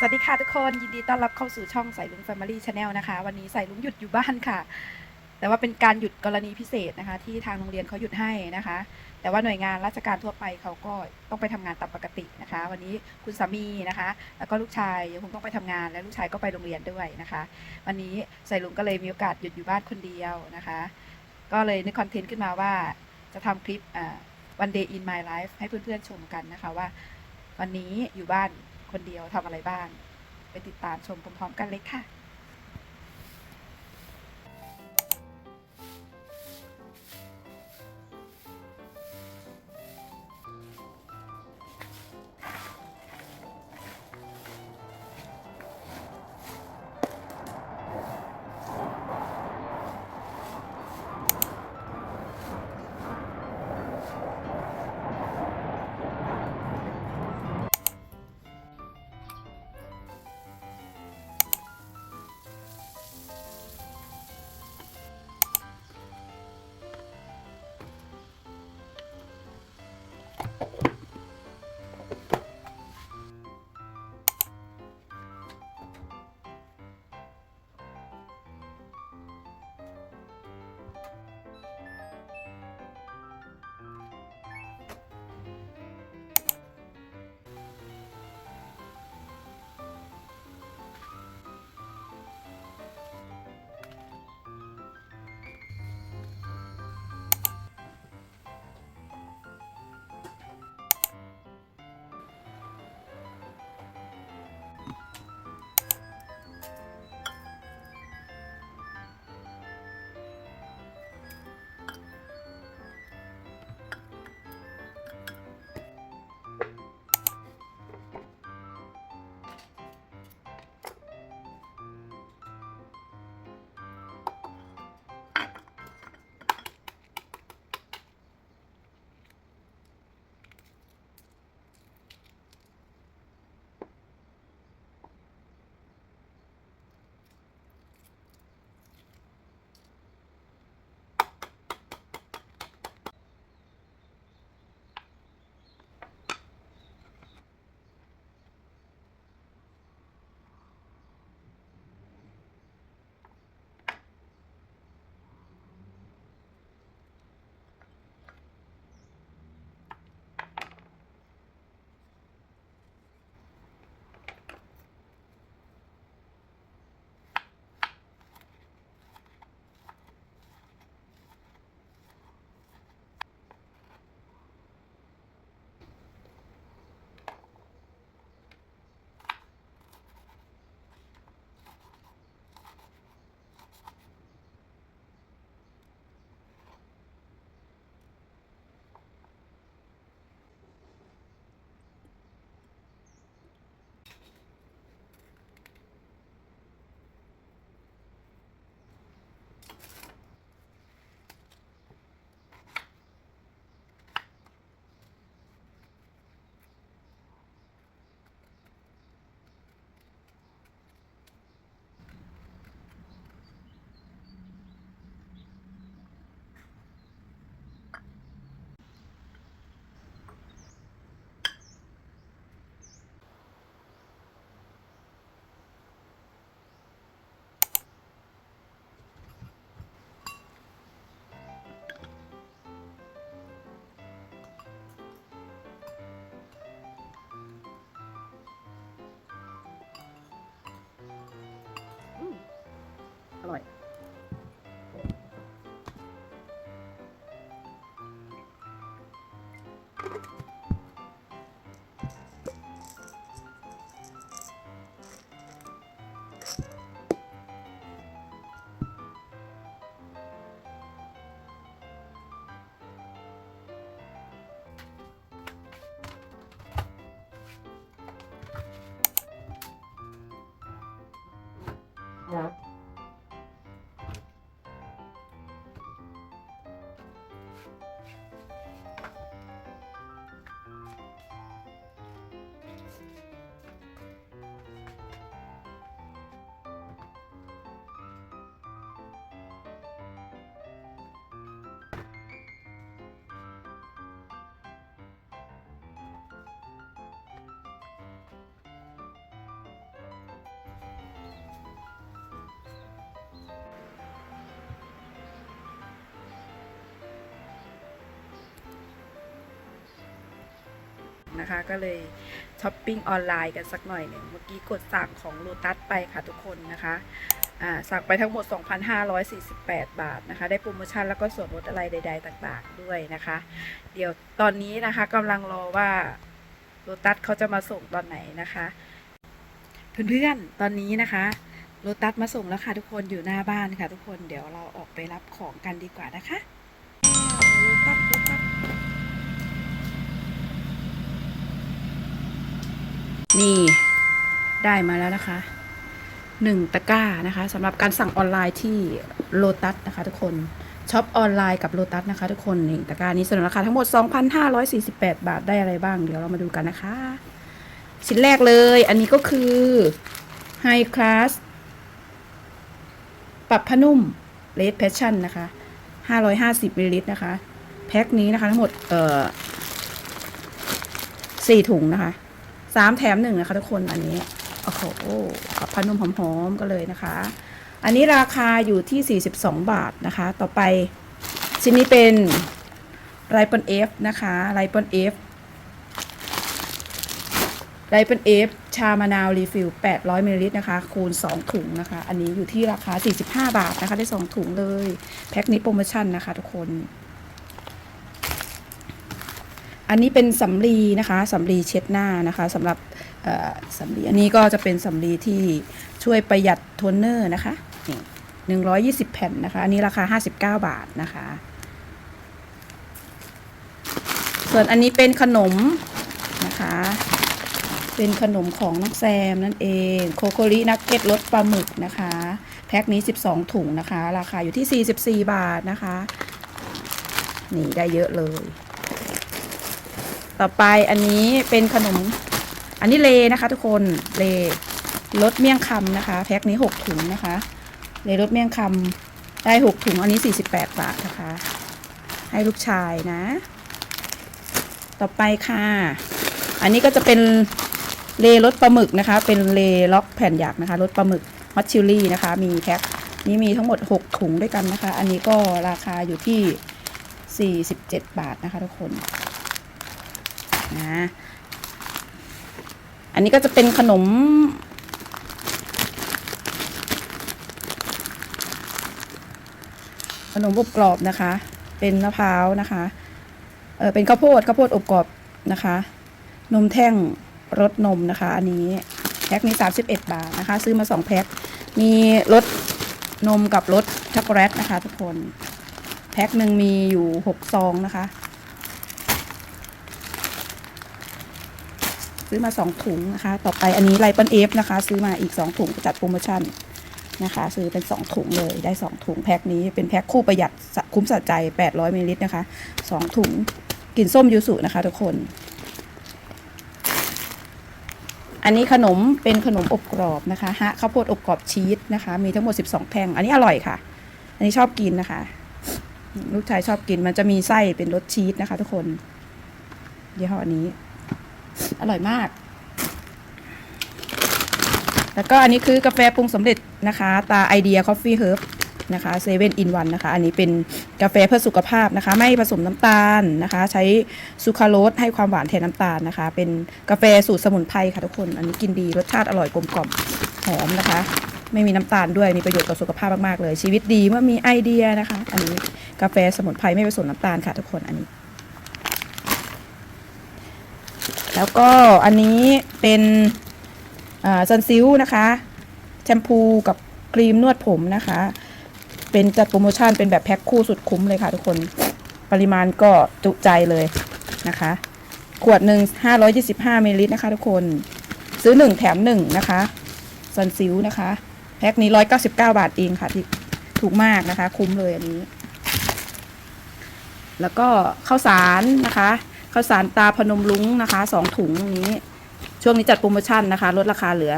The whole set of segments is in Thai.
สวัสดีค่ะทุกคนยินดีต้อนรับเข้าสู่ช่องสายลุง Family Channel นะคะ วันนี้สายลุงหยุดอยู่บ้านค่ะ แต่ว่าเป็นการหยุดกรณีพิเศษนะคะ ที่ทางโรงเรียนเขาหยุดให้นะคะ แต่ว่าหน่วยงานราชการทั่วไปเขาก็ต้องไปทำงานตามปกตินะคะ วันนี้คุณสามีนะคะ แล้วก็ลูกชายยังคงต้องไปทำงานและลูกชายก็ไปโรงเรียนด้วยนะคะ วันนี้สายลุงก็เลยมีโอกาสหยุดอยู่บ้านคนเดียวนะคะ ก็เลยนึกคอนเทนต์ขึ้นมาว่าจะทำคลิปอ่า one day in my life ให้เพื่อนๆชมกันนะคะว่า วันนี้อยู่บ้าน คนเดียวทำอะไรบ้าง ไปติดตามชมพร้อมๆกันเลยค่ะ นะคะ ก็เลยช้อปปิ้งออนไลน์กันสักหน่อยหนึ่งเมื่อกี้กดสั่งของโลตัสไปค่ะทุกคนนะคะสั่งไปทั้งหมด 2,548 บาทนะคะ ได้โปรโมชั่นแล้วก็ส่วนลดอะไรใด ๆ ต่างๆ ด้วยนะคะ เดี๋ยวตอนนี้นะคะกำลังรอว่าโลตัสเขาจะมาส่งตอนไหนนะคะเพื่อนๆตอนนี้นะคะโลตัสมาส่งแล้วค่ะทุกคนอยู่หน้าบ้านค่ะ ทุกคนเดี๋ยวเราออกไปรับของกันดีกว่านะคะโลตัสโลตัส นี่ได้มาแล้วนะคะหนึ่งตะกร้านะคะสำหรับการสั่งออนไลน์ที่โลตัสนะคะทุกคนช็อปออนไลน์กับโลตัสนะคะทุกคนนี่ตะกร้านี้สนุนราคาทั้งหมด 2,548 บาทได้อะไรบ้าง เดี๋ยวเรามาดูกันนะคะ ชิ้นแรกเลยอันนี้ก็คือ High Class ปรับผ้านุ่ม Red Passion นะคะ 550มิลลิลิตรนะคะ แพ็คนี้นะคะทั้งหมดเอ่อสี่ถุงนะคะ สามแถมหนึ่งนะคะทุกคนอันนี้โอ้โหปรันุ่มหอมๆก็เลยนะคะ อันนี้ราคาอยู่ที่ 42 บาทนะคะ ต่อไปชิ้นนี้เป็นไรปอนเอฟนะคะไรปอนเอฟไรเป็นเอฟชามะนาวรีฟิล800มิลลิลิตรนะคะ คูณ 2 ถุงนะคะ อันนี้อยู่ที่ราคา 45 บาทนะคะ ได้ 2 ถุงเลย แพ็คนี้โปรโมชั่นนะคะทุกคน อันนี้เป็นสำลีนะคะสำลีเช็ดหน้านะคะสำหรับสำลีอันนี้ก็จะเป็นสำลีที่ช่วยประหยัดโทนเนอร์นะคะนี่120แผ่นนะคะ อันนี้ราคา59บาทนะคะ ส่วนอันนี้เป็นขนมนะคะ เป็นขนมของน้องแซมนั่นเอง โคโครินักเก็ตรสปลาหมึกนะคะ แพ็คนี้12ถุงนะคะ ราคาอยู่ที่44บาทนะคะ นี่ได้เยอะเลย ต่อไปอันนี้เป็นขนม อันนี้เลนะคะทุกคนเลรสเมี่ยงคำนะคะ แพ็คนี้6ถุงนะคะ เลรสเมี่ยงคำได้6ถุงอันนี้48บาทนะคะ ให้ลูกชายนะ ต่อไปค่ะ อันนี้ก็จะเป็นเลรสปลาหมึกนะคะ เป็นเลล็อกแผ่นหยักนะคะรสปลาหมึกฮอตชิลลี่นะคะ มีแพ็คนี้มีทั้งหมด 6 ถุงด้วยกันนะคะ อันนี้ก็ราคาอยู่ที่ 47 บาทนะคะทุกคน นะ อันนี้ก็จะเป็นขนม ขนมอบกรอบนะคะ เป็นมะพร้าวนะคะ เออเป็นข้าวโพดข้าวโพดอบกรอบนะคะ นมแท่งรสนมนะคะ อันนี้แพ็คนี้31 บาทนะคะ ซื้อมา 2 แพ็ค มีรสนมกับรสช็อกโกแลตนะคะ ทุกคน แพ็คหนึ่งมีอยู่ 6 ซองนะคะ ซื้อมา 2 ถุงนะคะ ต่อไปอันนี้ไลปอนเอฟนะคะ ซื้อมาอีก 2 ถุงจัดโปรโมชั่นนะคะ ซื้อเป็น 2 ถุงเลยได้ 2 ถุงแพ็คนี้เป็นแพ็คคู่ประหยัดคุ้มสะใจ 800มิลลิลิตรนะคะ 2 ถุงกลิ่นส้มยูสุนะคะทุกคน อันนี้ขนมเป็นขนมอบกรอบนะคะฮะข้าวโพดอบกรอบชีสนะคะ มีทั้งหมด 12 แท่งอันนี้อร่อยค่ะ อันนี้ชอบกินนะคะ ลูกชายชอบกินมันจะมีไส้เป็นรสชีสนะคะ ทุกคนยี่ห้อนี้ อร่อยมาก แล้วก็อันนี้คือกาแฟปรุงสำเร็จนะคะ ตาไอเดียคอฟฟี่เฮิร์บนะคะเซเว่นอินวันนะคะ อันนี้เป็นกาแฟเพื่อสุขภาพนะคะ ไม่ผสมน้ำตาลนะคะ ใช้ซูคราโรสให้ความหวานแทนน้ำตาลนะคะ เป็นกาแฟสูตรสมุนไพรค่ะทุกคน อันนี้กินดีรสชาติอร่อยกลมกล่อมหอมนะคะ ไม่มีน้ำตาลด้วยมีประโยชน์ต่อสุขภาพมากๆเลย ชีวิตดีเมื่อมีไอเดียนะคะ อันนี้กาแฟสมุนไพรไม่ผสมน้ำตาลค่ะทุกคนอันนี้ แล้วก็อันนี้เป็นซันซิลนะคะแชมพูกับครีมนวดผมนะคะ เป็นจัดโปรโมชั่นเป็นแบบแพ็คคู่สุดคุ้มเลยค่ะทุกคนปริมาณก็จุใจเลยนะคะ ขวดหนึ่ง525มิลลิลิตรนะคะทุกคนซื้อ 1 แถม 1 นะคะซันซิลนะคะ แพ็คนี้ 199 บาทเองค่ะที่ถูกมากนะคะ คุ้มเลยอันนี้ แล้วก็ข้าวสารนะคะ ข้าวสารตาพนมลุงนะคะสองถุงนี้ ช่วงนี้จัดโปรโมชั่นนะคะ ลดราคาเหลือ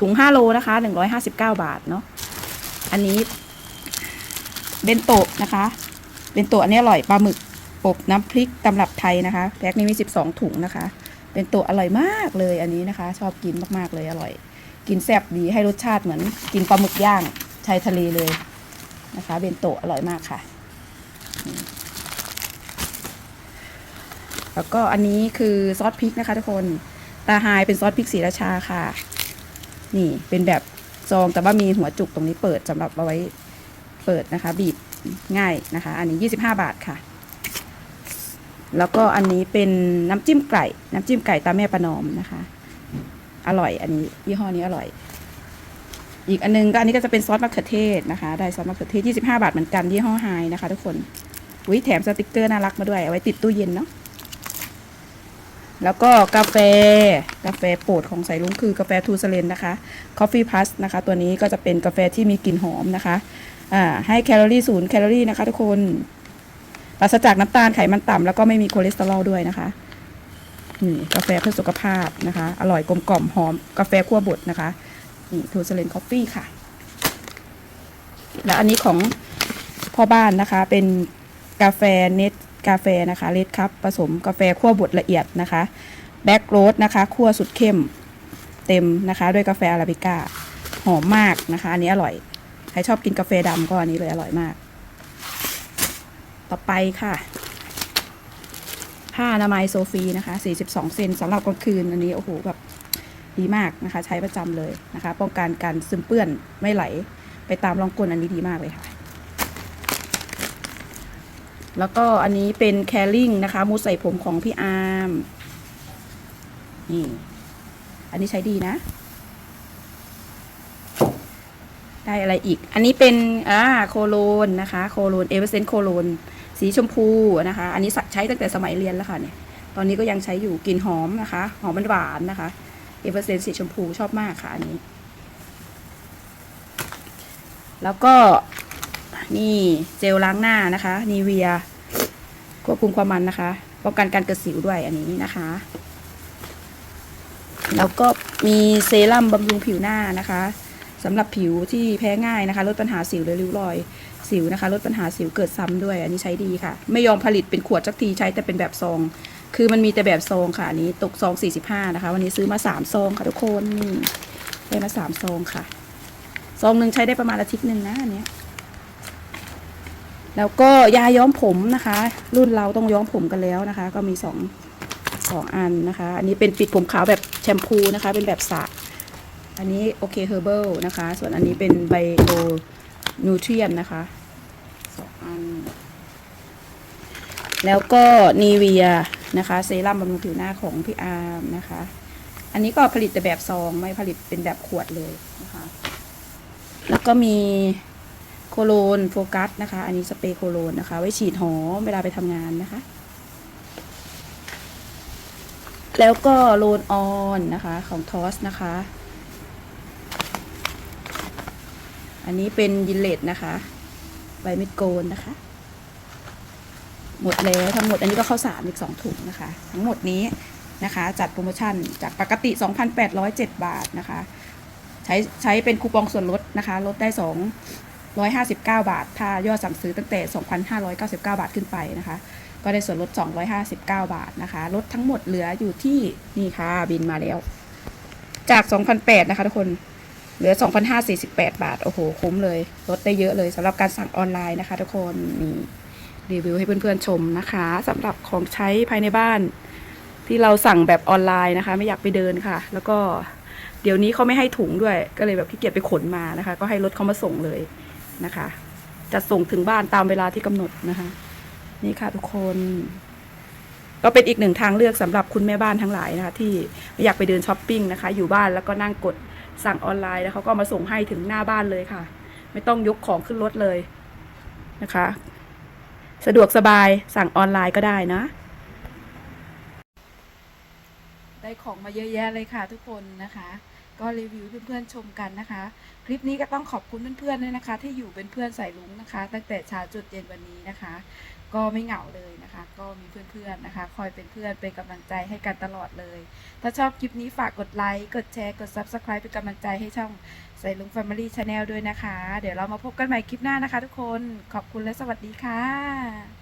ถุง5โลนะคะ159บเก้าบาทเนาะอันนี้เบนโตะนะคะเบนโตะอันนี้อร่อยปลาหมึกอบน้ำพริกตำรับไทยนะคะแพ็คนี้มี12ถุงนะคะเบนโตะอร่อยมากเลยอันนี้นะคะ ชอบกินมากๆเลยอร่อย กินแซ่บดีให้รสชาติเหมือน กินปลาหมึกย่างชายทะเลเลยนะคะ เบนโตะอร่อยมากค่ะ แล้วก็อันนี้คือซอสพริกนะคะทุกคน ตาไฮเป็นซอสพริกสีราชาค่ะ นี่เป็นแบบซองแต่ว่ามีหัวจุกตรงนี้เปิดสำหรับเอาไว้เปิดนะคะ บีบง่ายนะคะ อันนี้ 25 บาทค่ะ แล้วก็อันนี้เป็นน้ำจิ้มไก่ น้ำจิ้มไก่ตาแม่ประนอมนะคะ อร่อย อันนี้ยี่ห้อนี้อร่อย อีกอันนึงก็อันนี้ก็จะเป็นซอสมะเขือเทศนะคะ ได้ซอสมะเขือเทศ 25 บาทเหมือนกันยี่ห้อไฮนะคะ ทุกคนอุ้ยแถมสติกเกอร์น่ารักมาด้วยเอาไว้ติดตู้เย็นเนาะ แล้วก็กาแฟกาแฟโปรดของสายลุงคือกาแฟทูสเลนนะคะ Coffee Plus นะคะ ตัวนี้ก็จะเป็นกาแฟที่มีกลิ่นหอมนะคะอ่าให้แคลอรี่ศูนย์แคลอรี่นะคะทุกคนปราศจากน้ำตาลไขมันต่ำแล้วก็ไม่มีคอเลสเตอรอลด้วยนะคะนี่กาแฟเพื่อสุขภาพนะคะ อร่อยกลมกล่อมหอมกาแฟคั่วบดนะคะนี่ทูสเลนคอฟฟี่ค่ะ แล้วอันนี้ของพ่อบ้านนะคะเป็นกาแฟเนต กาแฟนะคะเลดครับผสมกาแฟคั่วบดละเอียดนะคะแบ็กโรสนะคะคั่วสุดเข้มเต็มนะคะ ด้วยกาแฟอาราบิก้าหอมมากนะคะ อันนี้อร่อย ใครชอบกินกาแฟดำก็อันนี้เลยอร่อยมาก ต่อไปค่ะ ผ้าอนามัยโซฟีนะคะ 42 เซนสำหรับกลางคืนอันนี้โอ้โหแบบดีมากนะคะ ใช้ประจำเลยนะคะ ป้องกันการซึมเปื้อนไม่ไหล ไปตามรองก้นอันนี้ดีมากเลยค่ะ แล้วก็อันนี้เป็นแคริ่งนะคะ มูสใส่ผมของพี่อาร์มนี่อันนี้ใช้ดีนะ ได้อะไรอีก อันนี้เป็นอ่าโคโลนนะคะ โคโลนเอเวอร์เซนโคโลนสีชมพูนะคะ อันนี้ใช้ตั้งแต่สมัยเรียนแล้วค่ะเนี่ย ตอนนี้ก็ยังใช้อยู่กลิ่นหอมนะคะ หอมหวานนะคะเอเวอร์เซนสีชมพูชอบมากค่ะอันนี้ แล้วก็ นี่เจลล้างหน้านะคะนีเวียควบคุมความมันนะคะป้องกันการเกิดสิวด้วยอันนี้นะคะ แล้วก็มีเซรั่มบำรุงผิวหน้านะคะสำหรับผิวที่แพ้ง่ายนะคะ ลดปัญหาสิวหรือริ้วรอย สิวนะคะ ลดปัญหาสิวเกิดซ้ำด้วย อันนี้ใช้ดีค่ะ ไม่ยอมผลิตเป็นขวดสักทีใช้แต่เป็นแบบซอง คือมันมีแต่แบบซองค่ะอันนี้ตกซอง45นะคะ วันนี้ซื้อมา3ซองค่ะทุกคนได้มา3ซองค่ะซองหนึ่งใช้ได้ประมาณอาทิตย์หนึ่งนะอันเนี้ย แล้วก็ยาย้อมผมนะคะ รุ่นเราต้องย้อมผมกันแล้วนะคะ ก็มีสองสองอันนะคะ อันนี้เป็นปิดผมขาวแบบแชมพูนะคะ เป็นแบบสระอันนี้โอเคเฮอร์เบิลนะคะ ส่วนอันนี้เป็นไบโอนูเทรียนนะคะสองอัน แล้วก็นีเวียนะคะเซรั่มบำรุงผิวหน้าของพี่อาร์มนะคะ อันนี้ก็ผลิตแต่แบบซองไม่ผลิตเป็นแบบขวดเลยนะคะ แล้วก็มี โคโลนโฟกัสนะคะ อันนี้สเปรย์โคโลนนะคะ ไว้ฉีดหอมเวลาไปทำงานนะคะ แล้วก็โลนออนนะคะของทอสนะคะ อันนี้เป็นยินเลตนะคะใบมิดโกนนะคะ หมดแล้วทั้งหมดอันนี้ก็ข้าวสารอีกสองถุงนะคะ ทั้งหมดนี้นะคะ จัดโปรโมชั่นจากปกติ 2,807 บาทนะคะ ใช้ใช้เป็นคูปองส่วนลดนะคะ ลดได้2 159 บาท ถ้ายอดสั่งซื้อตั้งแต่ 2,599 บาทขึ้นไปนะคะ ก็ได้ส่วนลด 259 บาทนะคะลดทั้งหมดเหลืออยู่ที่นี่ค่ะบินมาแล้ว จาก2,008นะคะทุกคนเหลือ 2,548 บาท โอ้โห คุ้มเลย ลดได้เยอะเลยสำหรับการสั่งออนไลน์นะคะทุกคนนี่รีวิวให้เพื่อนๆชมนะคะสำหรับของใช้ภายในบ้าน ที่เราสั่งแบบออนไลน์นะคะ ไม่อยากไปเดินค่ะ แล้วก็เดี๋ยวนี้เขาไม่ให้ถุงด้วย ก็เลยแบบขี้เกียจไปขนมานะคะ ก็ให้รถเขามาส่งเลย นะคะ จะส่งถึงบ้านตามเวลาที่กำหนดนะคะ นี่ค่ะทุกคน ก็เป็นอีกหนึ่งทางเลือกสำหรับคุณแม่บ้านทั้งหลายนะคะ ที่อยากไปเดินช้อปปิ้งนะคะ อยู่บ้านแล้วก็นั่งกดสั่งออนไลน์แล้วเขาก็มาส่งให้ถึงหน้าบ้านเลยค่ะ ไม่ต้องยกของขึ้นรถเลยนะคะ สะดวกสบายสั่งออนไลน์ก็ได้นะ ได้ของมาเยอะแยะเลยค่ะทุกคนนะคะ ก็รีวิวเพื่อนๆชมกันนะคะ คลิปนี้ก็ต้องขอบคุณเพื่อนๆด้วยนะคะ ที่อยู่เป็นเพื่อนใส่ลุงนะคะ ตั้งแต่เช้าจนเย็นวันนี้นะคะ ก็ไม่เหงาเลยนะคะ ก็มีเพื่อนๆนะคะ คอยเป็นเพื่อนเป็นกำลังใจให้กันตลอดเลย ถ้าชอบคลิปนี้ฝากกดไลค์กดแชร์กด Subscribe เป็นกำลังใจให้ช่องใส่ลุง Family Channel ด้วยนะคะ เดี๋ยวเรามาพบกันใหม่คลิปหน้านะคะ ทุกคนขอบคุณและสวัสดีค่ะ